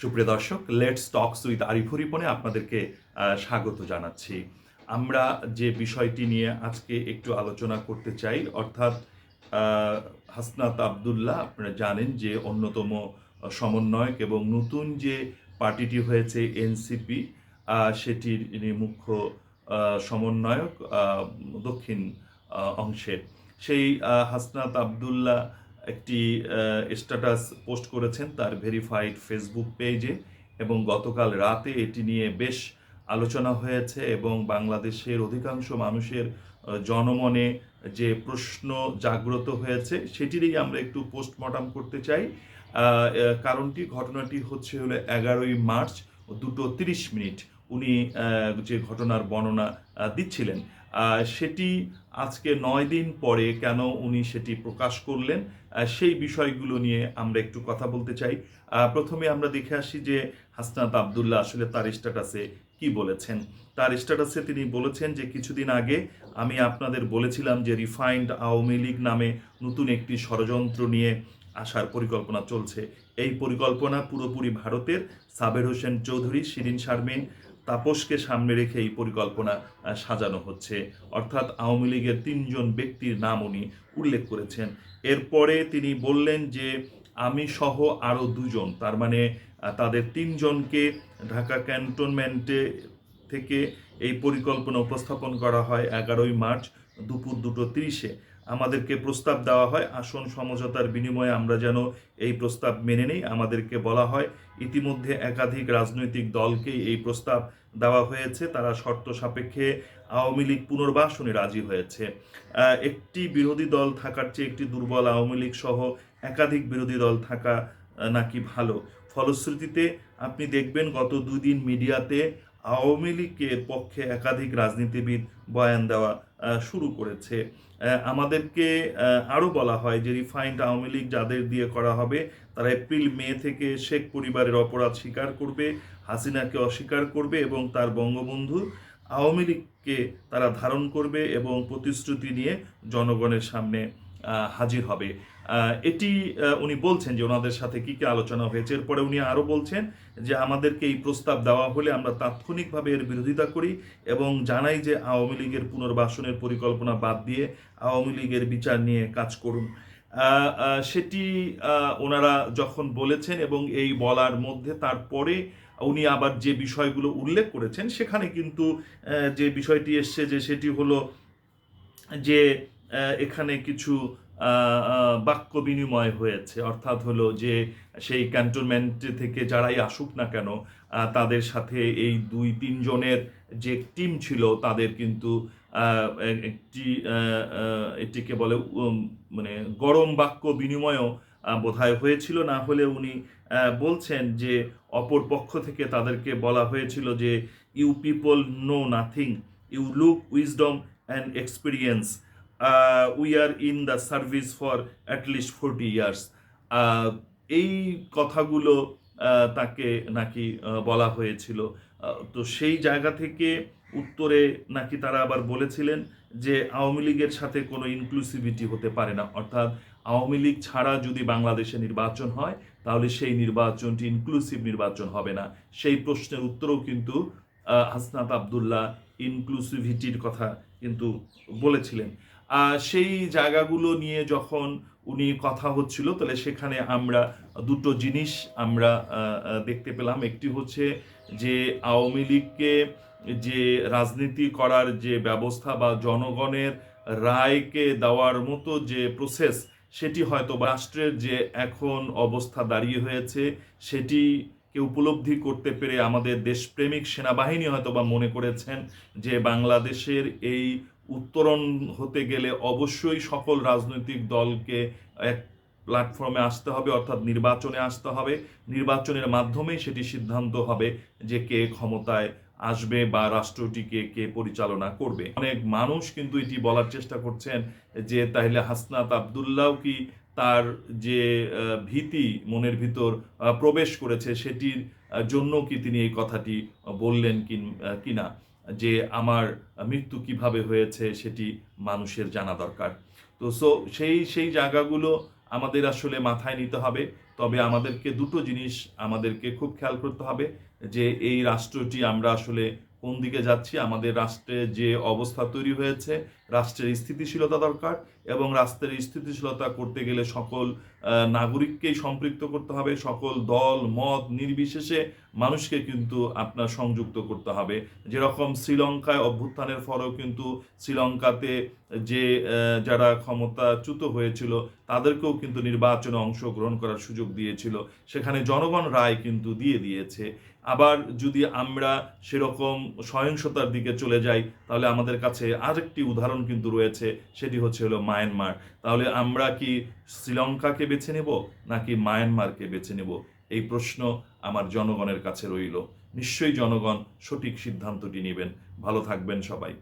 সুপ্রিয় দর্শক let's talks with আরিফুরিপনে আপনাদেরকে স্বাগত জানাচ্ছি। আমরা যে বিষয়টি নিয়ে আজকে একটু আলোচনা করতে চাই, অর্থাৎ হাসনাত আবদুল্লাহ আপনারা জানেন যে অন্যতম সমন্বয়ক এবং নতুন যে পার্টিটি হয়েছে এনসিপি সেটির মুখ্য সমন্বয়ক দক্ষিণ অংশের সেই হাসনাত আবদুল্লাহ একটি স্ট্যাটাস পোস্ট করেছেন তার ভেরিফাইড ফেসবুক পেজে এবং গতকাল রাতে এটি নিয়ে বেশ আলোচনা হয়েছে এবং বাংলাদেশের অধিকাংশ মানুষের জনমনে যে প্রশ্ন জাগ্রত হয়েছে সেটিরই আমরা একটু পোস্টমর্টম করতে চাই। কারণটি, ঘটনাটি হচ্ছে হলো এগারোই মার্চ দুটো তিরিশ মিনিট। উনি যে ঘটনার বর্ণনা দিচ্ছিলেন। সেটি আজকে নয় দিন পরে কেন উনি সেটি প্রকাশ করলেন সেই বিষয়গুলো নিয়ে আমরা একটু কথা বলতে চাই। প্রথমে আমরা দেখে আসি যে হাসনাত আবদুল্লাহ আসলে তার স্ট্যাটাসে কি বলেছেন। তার স্ট্যাটাসে তিনি বলেছেন যে কিছুদিন আগে আমি আপনাদের বলেছিলাম যে রিফাইন্ড আওয়ামী লীগ নামে নতুন একটি ষড়যন্ত্র নিয়ে আসার পরিকল্পনা চলছে। এই পরিকল্পনা পুরোপুরি ভারতের সাবের হোসেন চৌধুরী, শিরিন শারমিন তাপসকে সামনে রেখে এই পরিকল্পনা সাজানো হচ্ছে। অর্থাৎ আওয়ামী লীগের তিনজন ব্যক্তির নাম উনি উল্লেখ করেছেন। এরপরে তিনি বললেন যে, আমি সহ আরও দুজন। তার মানে তাদের তিনজনকে ঢাকা ক্যান্টনমেন্টে থেকে এই পরিকল্পনা উপস্থাপন করা হয় এগারোই মার্চ দুপুর দুটো তিরিশে। আমাদেরকে প্রস্তাব দেওয়া হয়, আসন সমঝোতার বিনিময়ে আমরা যেন এই প্রস্তাব মেনে নেই। আমাদেরকে বলা হয়, ইতিমধ্যে একাধিক রাজনৈতিক দলকে এই প্রস্তাব দেওয়া হয়েছে। তারা শর্ত সাপেক্ষে আওয়ামী লীগ পুনর্বাসনে রাজি হয়েছে। একটি বিরোধী দল থাকার চেয়ে একটি দুর্বল আওয়ামী লীগ সহ একাধিক বিরোধী দল থাকা নাকি ভালো? ফলশ্রুতিতে আপনি দেখবেন গত দুই দিন মিডিয়াতে আওয়ামী লীগের পক্ষে একাধিক রাজনীতিবিদ বয়ান দেওয়া শুরু করেছে। আমাদেরকে আরও বলা হয় যে রিফাইন্ড আওয়ামী লীগ যাদের দিয়ে করা হবে, তারা এপ্রিল, মে থেকে শেখ পরিবারের অপরাধ স্বীকার করবে, হাসিনাকে অস্বীকার করবে এবং তার বঙ্গবন্ধু আওয়ামী লীগকে তারা ধারণ করবে এবং প্রতিশ্রুতি নিয়ে জনগণের সামনে হাজির হবে। এটি উনি বলছেন যে ওনাদের সাথে কি কি আলোচনা হয়েছে। এরপরে উনি আরও বলছেন যে আমাদেরকে এই প্রস্তাব দেওয়া হলে আমরা তাৎক্ষণিকভাবে এর বিরোধিতা করি এবং জানাই যে আওয়ামী লীগের পুনর্বাসনের পরিকল্পনা বাদ দিয়ে আওয়ামী লীগের বিচার নিয়ে কাজ করুন। সেটি ওনারা যখন বলেছেন এবং এই বলার মধ্যে তারপরে উনি আবার যে বিষয়গুলো উল্লেখ করেছেন, সেখানে কিন্তু যে বিষয়টি এসছে যে সেটি হলো যে এখানে কিছু বাক্য বিনিময় হয়েছে। অর্থাৎ হলো যে, সেই ক্যান্টনমেন্ট থেকে যারাই আসুক না কেন তাদের সাথে এই দুই, তিনজনের যে টিম ছিল, তাদের কিন্তু একটি এটিকে বলে মানে গরম বাক্য বিনিময়ও বোধহয় হয়েছিল। না হলে উনি বলছেন যে, অপর পক্ষ থেকে তাদেরকে বলা হয়েছিল যে you people know nothing you look wisdom and experience we are in the service for at least forty years এই কথাগুলো আহ, তাকে নাকি আহ, বলা হয়েছিল। আহ, তো সেই জায়গা থেকে উত্তরে নাকি তারা আবার বলেছিলেন যে আওয়ামী লীগের সাথে কোনো ইনক্লুসিভিটি হতে পারে না। অর্থাৎ আওয়ামী লীগ ছাড়া যদি বাংলাদেশে নির্বাচন হয় তাহলে সেই নির্বাচনটি ইনক্লুসিভ নির্বাচন হবে না। সেই প্রশ্নের উত্তরও কিন্তু হাসনাত আবদুল্লাহ ইনক্লুসিভিটির কথা কিন্তু বলেছিলেন। সেই জায়গাগুলো নিয়ে যখন উনি কথা হচ্ছিল, তাহলে সেখানে আমরা দুটো জিনিস আমরা দেখতে পেলাম। একটি হচ্ছে যে আওয়ামী লীগকে যে রাজনীতি করার যে ব্যবস্থা বা জনগণের রায়কে দেওয়ার মতো যে প্রসেস সেটি হয়তো রাষ্ট্রের যে এখন অবস্থা দাঁড়িয়ে হয়েছে সেটি কে উপলব্ধি করতে পেরে আমাদের দেশপ্রেমিক সেনাবাহিনী হয়তো বা মনে করেছেন যে বাংলাদেশের এই উত্তরণ হতে গেলে অবশ্যই সকল রাজনৈতিক দলকে এক প্ল্যাটফর্মে আসতে হবে, অর্থাৎ নির্বাচনে আসতে হবে। নির্বাচনের মাধ্যমেই সেটি সিদ্ধান্ত হবে যে কে ক্ষমতায় আসবে বা রাষ্ট্রটিকে কে পরিচালনা করবে। অনেক মানুষ কিন্তু এটি বলার চেষ্টা করছেন যে তাহলে হাসনাত আবদুল্লাহ কি তার যে ভীতি মনের ভিতর প্রবেশ করেছে সেটির জন্য কি তিনি এই কথাটি বললেন কি কিনা? যে আমার মৃত্যু কীভাবে হয়েছে সেটি মানুষের জানা দরকার। তো সো সেই সেই জায়গাগুলো আমাদের আসলে মাথায় নিতে হবে। তবে আমাদেরকে দুটো জিনিস আমাদেরকে খুব খেয়াল করতে হবে যে, এই রাষ্ট্রটি আমরা আসলে কোন দিকে যাচ্ছি, আমাদের রাষ্ট্রে যে অবস্থা তৈরি হয়েছে রাষ্ট্রের স্থিতিশীলতা দরকার এবং রাষ্ট্রের স্থিতিশীলতা করতে গেলে সকল নাগরিককেই সম্পৃক্ত করতে হবে। সকল দল, মত নির্বিশেষে মানুষকে কিন্তু আপনার সংযুক্ত করতে হবে। যেরকম শ্রীলঙ্কায় অভ্যুত্থানের ফলেও কিন্তু শ্রীলঙ্কাতে যে যারা ক্ষমতাচ্যুত হয়েছিল, তাদেরকেও কিন্তু নির্বাচনে অংশগ্রহণ করার সুযোগ দিয়েছিল। সেখানে জনগণ রায় কিন্তু দিয়ে দিয়েছে। আবার যদি আমরা সেরকম সহিংসতার দিকে চলে যাই, তাহলে আমাদের কাছে আরেকটি উদাহরণ কিন্তু রয়েছে, সেটি হচ্ছে হলো মায়ানমার। তাহলে আমরা কি শ্রীলঙ্কাকে বেছে নেব, নাকি মায়ানমারকে বেছে নেব? এই প্রশ্ন আমার জনগণের কাছে রইল। নিশ্চয়ই জনগণ সঠিক সিদ্ধান্তটি নেবেন। ভালো থাকবেন সবাই।